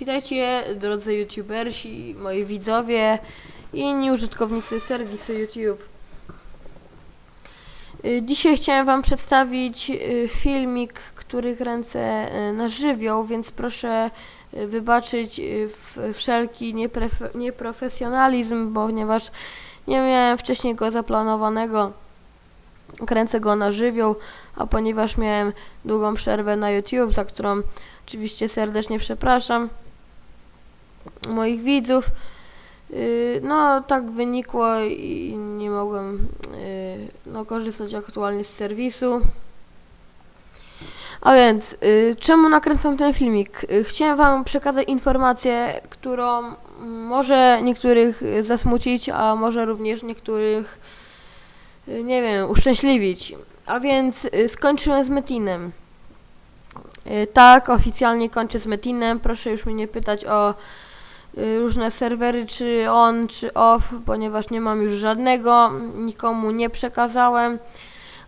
Witajcie drodzy youtubersi, moi widzowie i inni użytkownicy serwisu YouTube. Y, Dzisiaj chciałem Wam przedstawić y, filmik, który kręcę y, na żywioł, więc proszę wybaczyć wszelki nieprofesjonalizm, ponieważ nie miałem wcześniej go zaplanowanego. Kręcę go na żywioł, a ponieważ miałem długą przerwę na YouTube, za którą oczywiście serdecznie przepraszam moich widzów. Yy, No, tak wynikło i nie mogłem yy, no, korzystać aktualnie z serwisu. A więc, yy, czemu nakręcam ten filmik? Chciałem Wam przekazać informację, którą może niektórych zasmucić, a może również niektórych, nie wiem, uszczęśliwić. A więc skończyłem z Metinem. Tak, oficjalnie kończę z Metinem. Proszę już mnie nie pytać o y, różne serwery, czy on, czy off, ponieważ nie mam już żadnego, nikomu nie przekazałem.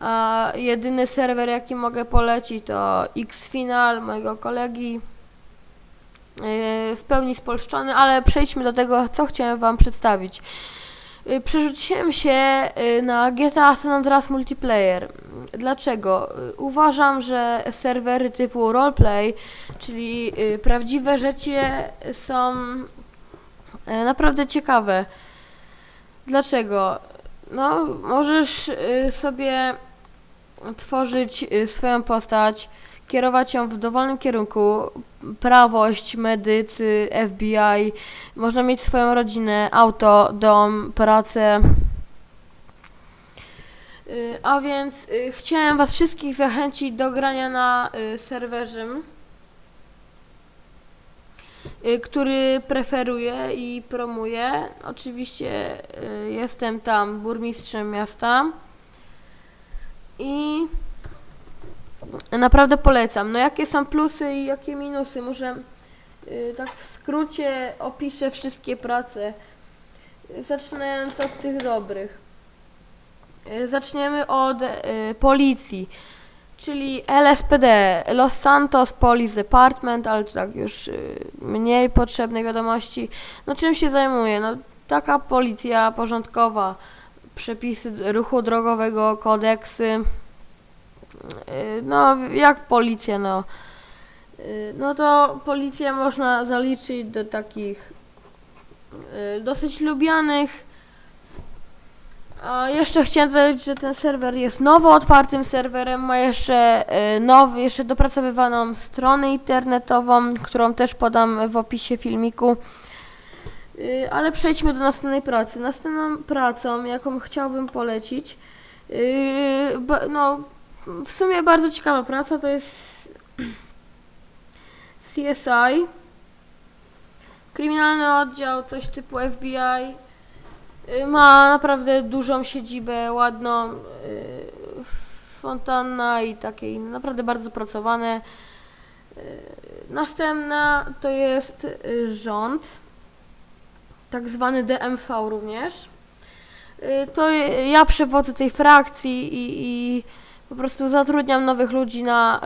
A jedyny serwer, jaki mogę polecić, to Xfinal mojego kolegi. y, W pełni spolszczony, ale przejdźmy do tego, co chciałem Wam przedstawić. Y, Przerzuciłem się y, na GTA San Andreas Multiplayer. Dlaczego? Y, Uważam, że serwery typu roleplay, czyli prawdziwe rzeczy są naprawdę ciekawe. Dlaczego? No, możesz sobie tworzyć swoją postać, kierować ją w dowolnym kierunku, prawość, medycy, FBI, można mieć swoją rodzinę, auto, dom, pracę. Y, A więc y, chciałem Was wszystkich zachęcić do grania na y, serwerze, y, który preferuję i promuję. Oczywiście jestem tam burmistrzem miasta i naprawdę polecam. No jakie są plusy i jakie minusy? Może y, tak w skrócie opiszę wszystkie prace. Zaczynając od tych dobrych. Y, Zaczniemy od y, policji, czyli LSPD, Los Santos Police Department, ale to tak już y, mniej potrzebnej wiadomości. No czym się zajmuje? No taka policja porządkowa, przepisy ruchu drogowego, kodeksy. Y, No jak policja, no. Y, No to policję można zaliczyć do takich y, dosyć lubianych. A jeszcze chciałem dodać, że ten serwer jest nowo otwartym serwerem, ma jeszcze nowy, jeszcze dopracowywaną stronę internetową, którą też podam w opisie filmiku. Ale przejdźmy do następnej pracy. Następną pracą, jaką chciałbym polecić, no w sumie bardzo ciekawa praca, to jest CSI, kryminalny oddział, coś typu FBI. Y, Ma naprawdę dużą siedzibę, ładną, y, fontanna i takie inne, naprawdę bardzo pracowane. Y, Następna to jest rząd, tak zwany DMV również. To ja przewodzę tej frakcji i, i po prostu zatrudniam nowych ludzi na,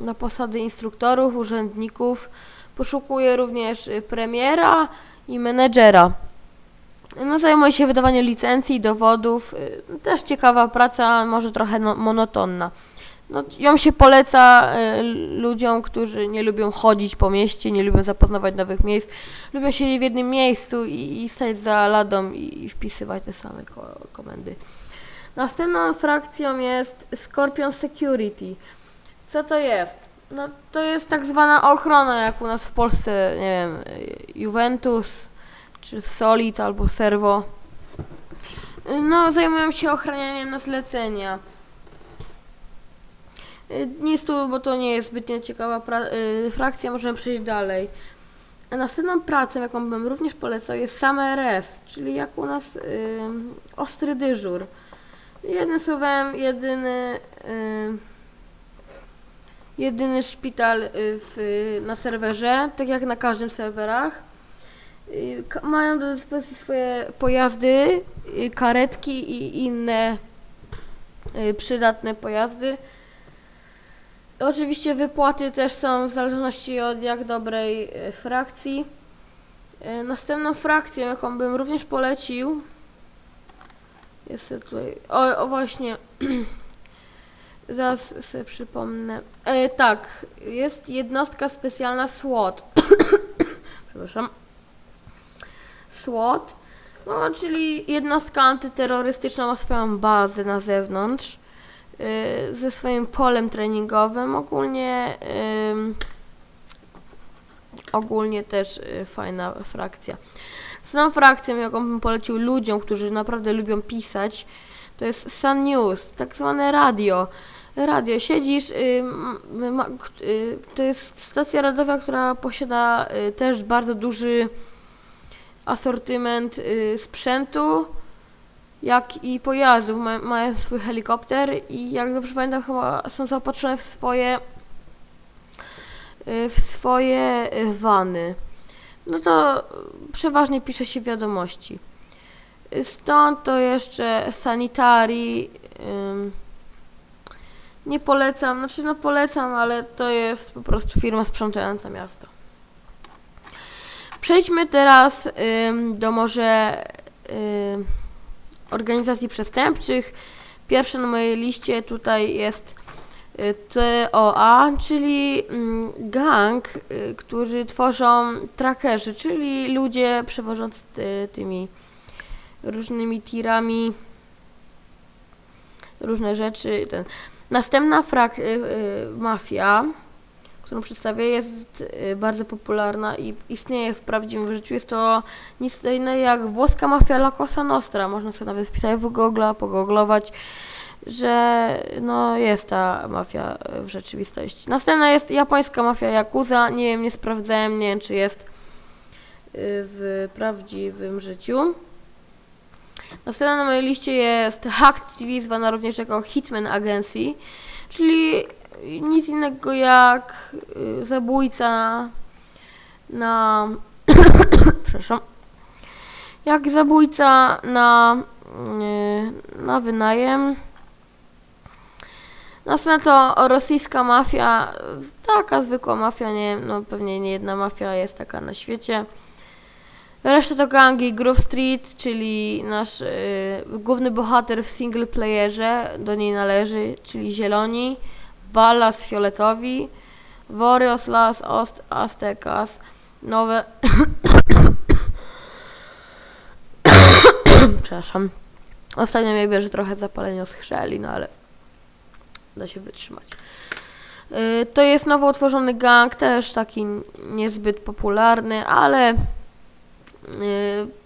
y, na posady instruktorów, urzędników. Poszukuję również y, premiera i menedżera. No, zajmuję się wydawaniem licencji, dowodów. y, Też ciekawa praca, może trochę no, monotonna. No, ją się poleca y, ludziom, którzy nie lubią chodzić po mieście, nie lubią zapoznawać nowych miejsc, lubią siedzieć w jednym miejscu i, i stać za ladą i, i wpisywać te same ko komendy. Następną frakcją jest Scorpion Security. Co to jest? No, to jest tak zwana ochrona, jak u nas w Polsce, nie wiem, Juventus, czy Solid albo Servo. No, zajmują się ochranianiem na zlecenia. Y, Nic tu, bo to nie jest zbytnio ciekawa y, frakcja, możemy przejść dalej. Następną pracą, jaką bym również polecał, jest sam RS, czyli jak u nas y, ostry dyżur. Jednym słowem, jedyny, y, jedyny szpital y, w, na serwerze, tak jak na każdym serwerach. Y, Mają do dyspozycji swoje pojazdy, karetki i inne przydatne pojazdy. Oczywiście wypłaty też są w zależności od jak dobrej frakcji. Następną frakcją, jaką bym również polecił, jest tutaj. O, o właśnie. Zaraz sobie przypomnę. E, tak, jest jednostka specjalna SWAT. Przepraszam. SWAT, no, czyli jednostka antyterrorystyczna ma swoją bazę na zewnątrz y, ze swoim polem treningowym. Ogólnie ogólnie też y, fajna frakcja. Znaną frakcją, jaką bym polecił ludziom, którzy naprawdę lubią pisać, to jest Sun News, tak zwane radio. Radio, siedzisz, y, ma, y, to jest stacja radiowa, która posiada y, też bardzo duży asortyment y, sprzętu, jak i pojazdów. Ma, mają swój helikopter i jak dobrze pamiętam, chyba są zaopatrzone w swoje w swoje y, wany. No to y, przeważnie pisze się wiadomości. Y, Stąd to jeszcze Sanitari. ym, nie polecam, znaczy no polecam, ale to jest po prostu firma sprzątająca miasto. Przejdźmy teraz do może organizacji przestępczych. Pierwsza na mojej liście tutaj jest y, TOA, czyli mm, gang, y, którzy tworzą trackerzy, czyli ludzie przewożący ty, tymi różnymi tirami różne rzeczy. Ten. Następna frak, y, y, mafia, którą przedstawię, jest bardzo popularna i istnieje w prawdziwym życiu. Jest to nic innego jak włoska mafia La Cosa Nostra. Można sobie nawet wpisać w Google, pogooglować, że no jest ta mafia y, w rzeczywistości. Następna jest japońska mafia Yakuza. Nie wiem, nie sprawdzałem, nie wiem czy jest y, w prawdziwym życiu. Następna na mojej liście jest Hacked TV, zwana również jako Hitman Agency, czyli nic innego jak y, zabójca na... przepraszam. Jak zabójca na, na wynajem. Następna to rosyjska mafia, taka zwykła mafia, nie no pewnie nie jedna mafia jest taka na świecie. Reszta to gangi Grove Street, czyli nasz y, główny bohater w single playerze, do niej należy, czyli Zieloni, Ballas Fioletowi, Warriors Las Ost Aztecas, nowe... Przepraszam. Ostatnio mnie bierze trochę zapalenie skrzeli, no ale da się wytrzymać. Y, To jest nowo utworzony gang, też taki niezbyt popularny, ale y,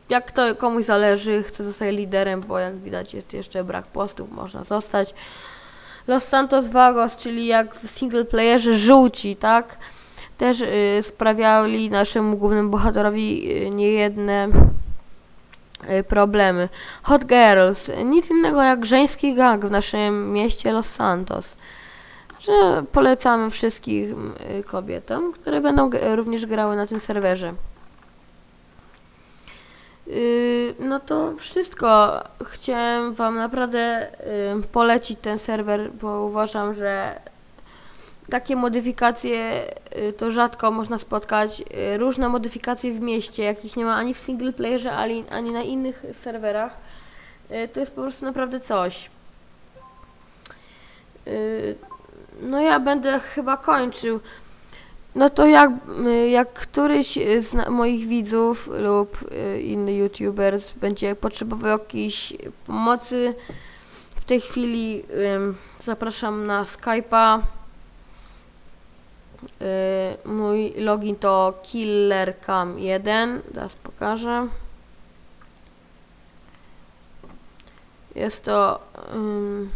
jak to komuś zależy, chce zostać liderem, bo jak widać jest jeszcze brak postów, można zostać. Los Santos Vagos, czyli jak w single playerze żółci, tak? Też y, sprawiali naszemu głównemu bohaterowi niejedne problemy. Hot Girls, nic innego jak żeński gang w naszym mieście Los Santos. Że polecamy wszystkich y, kobietom, które będą również grały na tym serwerze. Yy, No to wszystko. Chciałem Wam naprawdę polecić ten serwer, bo uważam, że takie modyfikacje yy, to rzadko można spotkać. Yy, Różne modyfikacje w mieście, jakich nie ma ani w single playerze, ani, ani na innych serwerach. Yy, To jest po prostu naprawdę coś. No ja będę chyba kończył. No to jak, y, jak któryś z moich widzów lub y, inny youtuber będzie potrzebował jakiejś pomocy, w tej chwili zapraszam na Skype'a. Y, Mój login to killercam1. Teraz pokażę. Jest to. ym,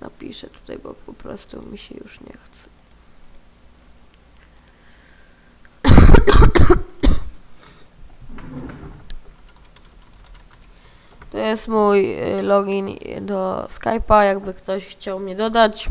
napiszę tutaj, bo po prostu mi się już nie chce. To jest mój y, login do Skype'a, jakby ktoś chciał mnie dodać.